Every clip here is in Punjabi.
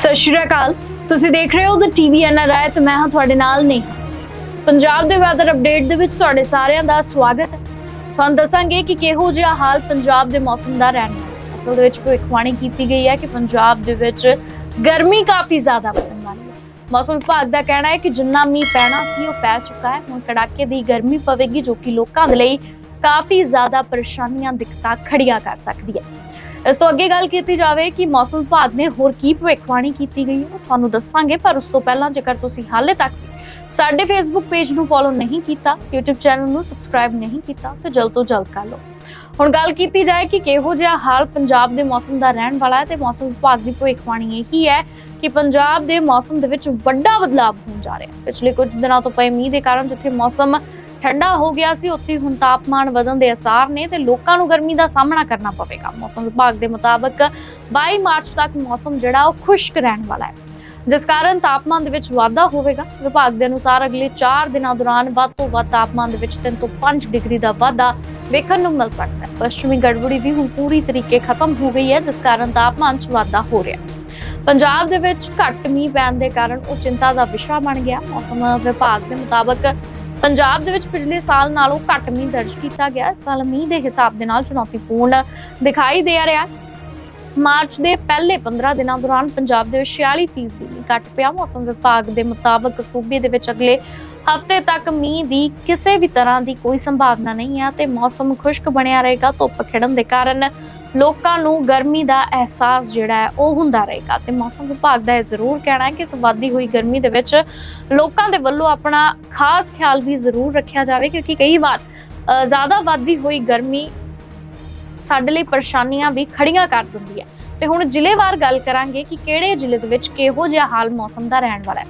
ਸਤਿ ਸ਼੍ਰੀ ਅਕਾਲ। ਤੁਸੀਂ ਦੇਖ ਰਹੇ ਹੋ ਦ ਟੀਵੀ ਐਨਆਰਆਈ ਤੇ ਮੈਂ ਹਾਂ ਤੁਹਾਡੇ ਨਾਲ ਨਹੀਂ। ਪੰਜਾਬ ਦੇ ਵੈਦਰ ਅਪਡੇਟ ਦੇ ਵਿੱਚ ਤੁਹਾਡੇ ਸਾਰਿਆਂ ਦਾ ਸਵਾਗਤ ਹੈ। ਤੁਹਾਨੂੰ ਦੱਸਾਂਗੇ ਕਿ ਕਿਹੋ ਜਿਹਾ ਹਾਲ ਪੰਜਾਬ ਦੇ ਮੌਸਮ ਦਾ ਰਹਿਣਾ ਹੈ। ਅਸਲ ਦੇ ਵਿੱਚ ਭਵਿੱਖਬਾਣੀ ਕੀਤੀ ਗਈ ਹੈ ਕਿ ਪੰਜਾਬ ਦੇ ਵਿੱਚ ਗਰਮੀ ਕਾਫੀ ਜ਼ਿਆਦਾ ਵਧਣ ਵਾਲੀ ਹੈ। ਮੌਸਮ ਵਿਭਾਗ ਦਾ ਕਹਿਣਾ ਹੈ ਕਿ ਜਿੰਨਾ ਮੀਂਹ ਪੈਣਾ ਸੀ, ਉਹ ਪੈ ਚੁੱਕਾ ਹੈ। ਹੁਣ ਕੜਾਕੇ ਦੀ ਗਰਮੀ ਪਵੇਗੀ, ਜੋ ਕਿ ਲੋਕਾਂ ਦੇ ਲਈ ਕਾਫੀ ਜ਼ਿਆਦਾ ਪਰੇਸ਼ਾਨੀਆਂ, ਦਿੱਕਤਾਂ ਖੜੀਆਂ ਕਰ ਸਕਦੀ ਹੈ। ਇਸ ਤੋਂ ਅੱਗੇ ਗੱਲ ਕੀਤੀ ਜਾਵੇ ਕਿ ਮੌਸਮ ਵਿਭਾਗ ਨੇ ਹੋਰ ਕੀ ਭਵਿੱਖਬਾਣੀ ਕੀਤੀ ਗਈ ਹੈ ਤੁਹਾਨੂੰ ਦੱਸਾਂਗੇ, ਪਰ ਉਸ ਤੋਂ ਪਹਿਲਾਂ ਜੇਕਰ ਤੁਸੀਂ ਹਾਲੇ ਤੱਕ ਸਾਡੇ ਫੇਸਬੁੱਕ ਪੇਜ ਨੂੰ ਫੋਲੋ ਨਹੀਂ ਕੀਤਾ, YouTube ਚੈਨਲ ਨੂੰ ਸਬਸਕ੍ਰਾਈਬ ਨਹੀਂ ਕੀਤਾ, ਤਾਂ ਜਲਦ ਤੋਂ ਜਲਦ ਕਰ ਲਓ। ਹੁਣ ਗੱਲ ਕੀਤੀ ਜਾਏ ਕਿ ਕਿਹੋ ਜਿਹਾ ਹਾਲ ਪੰਜਾਬ ਦੇ ਮੌਸਮ ਦਾ ਰਹਿਣ ਵਾਲਾ ਹੈ ਤੇ ਮੌਸਮ ਵਿਭਾਗ ਦੀ ਭਵਿੱਖਬਾਣੀ ਇਹੀ ਹੈ ਕਿ ਪੰਜਾਬ ਦੇ ਮੌਸਮ ਦੇ ਵਿੱਚ ਵੱਡਾ ਬਦਲਾਅ ਹੋਣ ਜਾ ਰਿਹਾ ਹੈ। ਪਿਛਲੇ ਕੁਝ ਦਿਨਾਂ ਤੋਂ ਪਏ ਮੀਂਹ ਦੇ ਕਾਰਨ ਜਿੱਥੇ ਮੌਸਮ ਠੰਡਾ ਹੋ ਗਿਆ ਸੀ, ਉੱਥੇ ਹੁਣ ਤਾਪਮਾਨ ਵਧਣ ਦੇ ਅਸਾਰ ਨੇ ਤੇ ਲੋਕਾਂ ਨੂੰ ਗਰਮੀ ਦਾ ਸਾਹਮਣਾ ਕਰਨਾ ਪਵੇਗਾ। ਮੌਸਮ ਵਿਭਾਗ ਦੇ ਮੁਤਾਬਕ 22 ਮਾਰਚ ਤੱਕ ਮੌਸਮ ਜਿਹੜਾ ਉਹ ਖੁਸ਼ਕ ਰਹਿਣ ਵਾਲਾ ਹੈ। ਜਿਸ ਕਾਰਨ ਤਾਪਮਾਨ ਦੇ ਵਿੱਚ ਵਾਧਾ ਹੋਵੇਗਾ। ਵਿਭਾਗ ਦੇ ਅਨੁਸਾਰ ਅਗਲੇ 4 ਦਿਨਾਂ ਦੌਰਾਨ ਵੱਧ ਤੋਂ ਵੱਧ ਤਾਪਮਾਨ ਦੇ ਵਿੱਚ 3 ਤੋਂ 5 ਡਿਗਰੀ ਦਾ ਵਾਧਾ ਵੇਖਣ ਨੂੰ ਮਿਲ ਸਕਦਾ ਹੈ। ਪੱਛਮੀ ਗੜਬੜੀ ਵੀ ਹੁਣ ਪੂਰੀ ਤਰੀਕੇ ਖਤਮ ਹੋ ਗਈ ਹੈ, ਜਿਸ ਕਾਰਨ ਤਾਪਮਾਨ 'ਚ ਵਾਧਾ ਹੋ ਰਿਹਾ ਹੈ। ਪੰਜਾਬ ਦੇ ਵਿੱਚ ਘੱਟ ਮੀਂਹ ਪੈਣ ਦੇ ਕਾਰਨ ਉਹ ਚਿੰਤਾ ਦਾ ਵਿਸ਼ਾ ਬਣ ਗਿਆ। ਮੌਸਮ ਵਿਭਾਗ ਦੇ ਮੁਤਾਬਕ ਪੰਜਾਬ ਦੇ ਵਿੱਚ ਪਿਛਲੇ ਸਾਲ ਨਾਲੋਂ ਘੱਟ ਮੀਂਹ ਦਰਜ ਕੀਤਾ ਗਿਆ। ਸਾਲ ਮੀਂਹ ਦੇ ਹਿਸਾਬ ਦੇ ਨਾਲ ਚੁਣੌਤੀਪੂਰਨ ਦਿਖਾਈ ਦੇ ਰਿਹਾ ਮਾਰਚ ਦੇ ਪਹਿਲੇ 15 ਦਿਨਾਂ ਦੌਰਾਨ ਪੰਜਾਬ ਦੇ ਵਿੱਚ 46% ਮੀਂਹ ਘੱਟ ਪਿਆ। ਮੌਸਮ ਵਿਭਾਗ ਦੇ ਮੁਤਾਬਕ ਸੂਬੇ ਦੇ ਵਿੱਚ ਅਗਲੇ ਹਫ਼ਤੇ ਤੱਕ ਮੀਂਹ ਦੀ ਕਿਸੇ ਵੀ ਤਰ੍ਹਾਂ ਦੀ ਕੋਈ ਸੰਭਾਵਨਾ ਨਹੀਂ ਹੈ ਤੇ ਮੌਸਮ ਖੁਸ਼ਕ ਬਣਿਆ ਰਹੇਗਾ ਧੁੱਪ ਖਿੜਨ ਦੇ ਕਾਰਨ। ਲੋਕਾਂ ਨੂੰ ਗਰਮੀ ਦਾ ਅਹਿਸਾਸ ਜਿਹੜਾ ਹੈ ਉਹ ਹੁੰਦਾ ਰਹੇਗਾ ਤੇ ਮੌਸਮ ਵਿਭਾਗ ਦਾ ਇਹ ਜ਼ਰੂਰ ਕਹਿਣਾ ਹੈ ਕਿ ਇਸ ਵੱਧਦੀ ਹੋਈ ਗਰਮੀ ਦੇ ਵਿੱਚ ਲੋਕਾਂ ਦੇ ਵੱਲੋਂ ਆਪਣਾ ਖਾਸ ਖਿਆਲ ਵੀ ਜ਼ਰੂਰ ਰੱਖਿਆ ਜਾਵੇ ਕਿਉਂਕਿ ਕਈ ਵਾਰ ਜ਼ਿਆਦਾ ਵੱਧਦੀ ਹੋਈ ਗਰਮੀ ਸਾਡੇ ਲਈ ਪਰੇਸ਼ਾਨੀਆਂ ਵੀ ਖੜੀਆਂ ਕਰ ਦਿੰਦੀ ਹੈ। ਤੇ ਹੁਣ ਜ਼ਿਲ੍ਹੇਵਾਰ ਗੱਲ ਕਰਾਂਗੇ ਕਿ ਕਿਹੜੇ ਜ਼ਿਲ੍ਹੇ ਦੇ ਵਿੱਚ ਕਿਹੋ ਜਿਹਾ ਹਾਲ ਮੌਸਮ ਦਾ ਰਹਿਣ ਵਾਲਾ ਹੈ।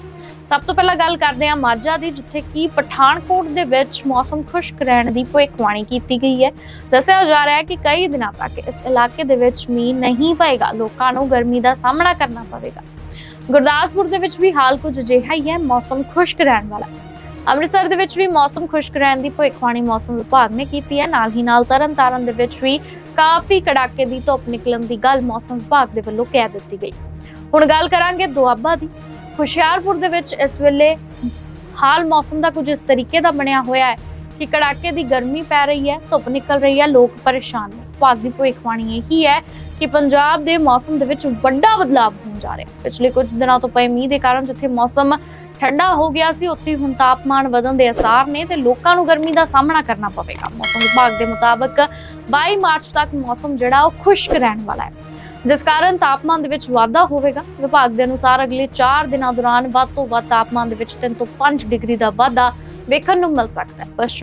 ਸਭ ਤੋਂ ਪਹਿਲਾਂ ਗੱਲ ਕਰਦੇ ਹਾਂ ਮਾਝਾ ਦੀ, ਜਿੱਥੇ ਕਿ ਪਠਾਨਕੋਟ ਦੇ ਵਿੱਚ ਮੌਸਮ ਖੁਸ਼ਕ ਰਹਿਣ ਦੀ ਭਵਿੱਖਬਾਣੀ ਕੀਤੀ ਗਈ ਹੈ। ਦੱਸਿਆ ਜਾ ਰਿਹਾ ਹੈ ਕਿ ਕਈ ਦਿਨਾਂ ਤੱਕ ਇਸ ਇਲਾਕੇ ਦੇ ਵਿੱਚ ਮੀਂਹ ਨਹੀਂ ਪਏਗਾ। ਲੋਕਾਂ ਨੂੰ ਗਰਮੀ ਦਾ ਸਾਹਮਣਾ ਕਰਨਾ ਪਵੇਗਾ। ਗੁਰਦਾਸਪੁਰ ਦੇ ਵਿੱਚ ਵੀ ਹਾਲ ਕੁਝ ਅਜਿਹਾ ਹੀ ਹੈ, ਮੌਸਮ ਖੁਸ਼ਕ ਰਹਿਣ ਵਾਲਾ ਅੰਮ੍ਰਿਤਸਰ ਦੇ ਵਿੱਚ ਵੀ ਮੌਸਮ ਖੁਸ਼ਕ ਰਹਿਣ ਦੀ ਭਵਿੱਖਬਾਣੀ ਮੌਸਮ ਵਿਭਾਗ ਨੇ ਕੀਤੀ ਹੈ। ਨਾਲ ਹੀ ਨਾਲ ਤਰਨਤਾਰਨ ਦੇ ਵਿੱਚ ਵੀ ਕਾਫੀ ਕੜਾਕੇ ਦੀ ਧੁੱਪ ਨਿਕਲਣ ਦੀ ਗੱਲ ਮੌਸਮ ਵਿਭਾਗ ਦੇ ਵੱਲੋਂ ਕਹਿ ਦਿੱਤੀ ਗਈ। ਹੁਣ ਗੱਲ ਕਰਾਂਗੇ ਦੁਆਬਾ ਦੀ। ਹੁਸ਼ਿਆਰਪੁਰ ਦੇ ਵਿੱਚ ਇਸ ਵੇਲੇ ਹਾਲ ਮੌਸਮ ਦਾ ਕੁਝ ਇਸ ਤਰੀਕੇ ਦਾ ਬਣਿਆ ਹੋਇਆ ਹੈ ਕਿ ਕੜਾਕੇ ਦੀ ਗਰਮੀ ਪੈ ਰਹੀ ਹੈ, ਧੁੱਪ ਨਿਕਲ ਰਹੀ ਹੈ, ਲੋਕ ਪਰੇਸ਼ਾਨ ਨੇ। ਵਿਭਾਗ ਦੀ ਭਵਿੱਖਬਾਣੀ ਇਹੀ ਹੈ ਕਿ ਪੰਜਾਬ ਦੇ ਮੌਸਮ ਦੇ ਵਿੱਚ ਵੱਡਾ ਬਦਲਾਅ ਹੋਣ ਜਾ ਰਿਹਾ ਹੈ। ਪਿਛਲੇ ਕੁਝ ਦਿਨਾਂ ਤੋਂ ਪਏ ਮੀਂਹ ਦੇ ਕਾਰਨ ਜਿੱਥੇ ਮੌਸਮ ਠੰਡਾ ਹੋ ਗਿਆ ਸੀ, ਉੱਥੇ ਹੁਣ ਤਾਪਮਾਨ ਵਧਣ ਦੇ ਅਸਾਰ ਨੇ ਤੇ ਲੋਕਾਂ ਨੂੰ ਗਰਮੀ ਦਾ ਸਾਹਮਣਾ ਕਰਨਾ ਪਵੇਗਾ। ਮੌਸਮ ਵਿਭਾਗ ਦੇ ਮੁਤਾਬਕ 22 ਮਾਰਚ ਤੱਕ ਮੌਸਮ ਜਿਹੜਾ ਉਹ ਖੁਸ਼ਕ ਰਹਿਣ ਵਾਲਾ ਹੈ। ਜਿਸ ਕਾਰਨ ਤਾਪਮਾਨ ਦੇ ਵਿੱਚ ਵਾਧਾ ਹੋਵੇਗਾ। ਵਿਭਾਗ ਦੇ ਅਨੁਸਾਰ ਅਗਲੇ 4 ਦਿਨਾਂ ਦੌਰਾਨ ਵੱਧ ਤੋਂ ਵੱਧ ਤਾਪਮਾਨ ਦੇ ਵਿੱਚ 3 ਤੋਂ 5 ਡਿਗਰੀ ਦਾ ਵਾਧਾ ਵੇਖਣ ਨੂੰ ਮਿਲ ਸਕਦਾ ਹੈ। ਪੱਛਮੀ